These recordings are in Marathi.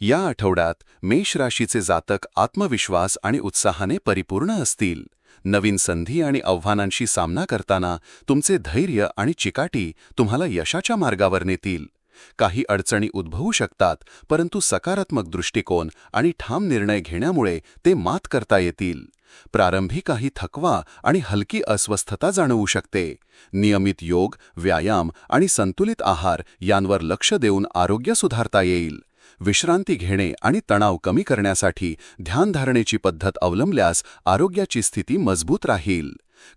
या आठवड्यात मेष राशीचे जातक आत्मविश्वास आणि उत्साहाने परिपूर्ण असतील. नवीन संधी आणि आव्हानांशी सामना करताना तुमचे धैर्य आणि चिकाटी तुम्हाला यशाच्या मार्गावर नेतील. काही अडचणी उद्भवू शकतात परंतु सकारात्मक दृष्टिकोन आणि ठाम निर्णय घेण्यामुळे ते मात करता येतील. प्रारंभी काही थकवा आणि हलकी अस्वस्थता जाणवू शकते. नियमित योग व्यायाम आणि संतुलित आहार यांवर लक्ष देऊन आरोग्य सुधारता येईल. विश्रांती घेणे आणि तणाव कमी करण्यासाठी ध्यानधारणेची पद्धत अवलंबल्यास आरोग्याची स्थिती मजबूत राहील.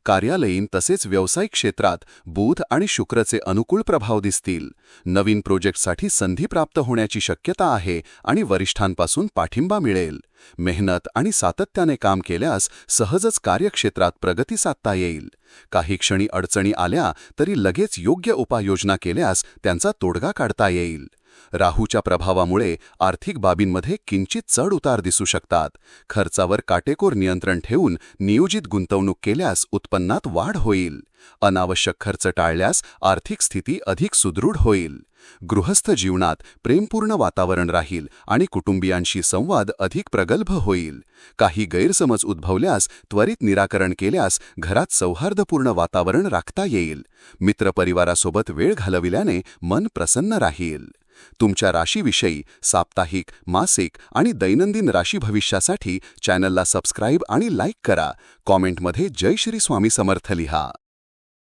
कार्यालयीन तसेच व्यावसायिक क्षेत्रात बुध आणि शुक्रचे अनुकूल प्रभाव दिसतील. नवीन प्रोजेक्टसाठी संधी प्राप्त होण्याची शक्यता आहे आणि वरिष्ठांपासून पाठिंबा मिळेल. मेहनत आणि सातत्याने काम केल्यास सहजच कार्यक्षेत्रात प्रगती साधता येईल. काही क्षणी अडचणी आल्या तरी लगेच योग्य उपाययोजना केल्यास त्यांचा तोडगा काढता येईल. राहूच्या प्रभावामुळे आर्थिक बाबींमध्ये किंचित चढ उतार दिसू शकतात. खर्चावर काटेकोर नियंत्रण ठेवून नियोजित गुंतवणूक केल्यास उत्पन्नात वाढ होईल. अनावश्यक खर्च टाळल्यास आर्थिक स्थिती अधिक सुदृढ होईल. गृहस्थ जीवनात प्रेमपूर्ण वातावरण राहील आणि कुटुंबियांशी संवाद अधिक प्रगल्भ होईल. काही गैरसमज उद्भवल्यास त्वरित निराकरण केल्यास घरात सौहार्दपूर्ण वातावरण राखता येईल. मित्रपरिवारासोबत वेळ घालविल्याने मन प्रसन्न राहील. तुमच्या राशीविषयी साप्ताहिक मासिक आणि दैनंदिन राशी भविष्यासाठी चॅनलला सबस्क्राईब आणि लाईक करा. कॉमेंटमध्ये जय श्री स्वामी समर्थ लिहा.